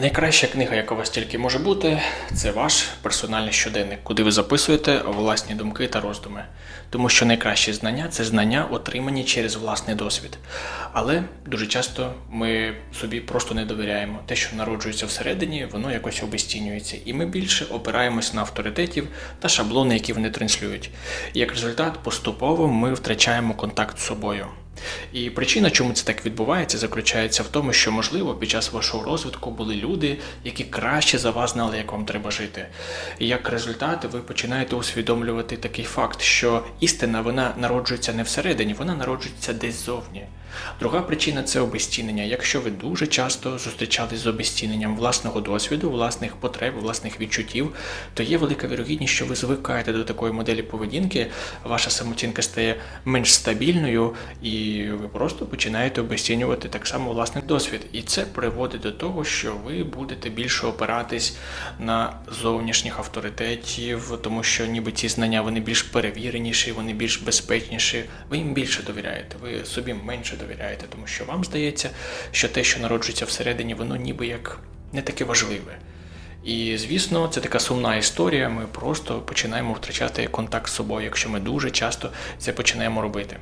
Найкраща книга, яка у вас тільки може бути, це ваш персональний щоденник, куди ви записуєте власні думки та роздуми. Тому що найкращі знання це знання, отримані через власний досвід. Але дуже часто ми собі просто не довіряємо. Те, що народжується всередині, воно якось обесцінюється, і ми більше опираємось на авторитетів та шаблони, які вони транслюють. І як результат, поступово ми втрачаємо контакт з собою. І причина, чому це так відбувається, заключається в тому, що можливо під час вашого розвитку були люди, які краще за вас знали, як вам треба жити. І як результат, ви починаєте усвідомлювати такий факт, що істина вона народжується не всередині, вона народжується десь зовні. Друга причина це обезцінення. Якщо ви дуже часто зустрічались з обезціненням власного досвіду, власних потреб, власних відчуттів, то є велика вірогідність, що ви звикаєте до такої моделі поведінки, ваша самооцінка стає менш стабільною, і ви просто починаєте обесцінювати так само власний досвід. І це приводить до того, що ви будете більше опиратись на зовнішніх авторитетів, тому що ніби ці знання вони більш перевіреніші, вони більш безпечніші. Ви їм більше довіряєте, ви собі менше довіряєте, тому що вам здається, що те, що народжується всередині, воно ніби як не таке важливе. І звісно, це така сумна історія. Ми просто починаємо втрачати контакт з собою, якщо ми дуже часто це починаємо робити.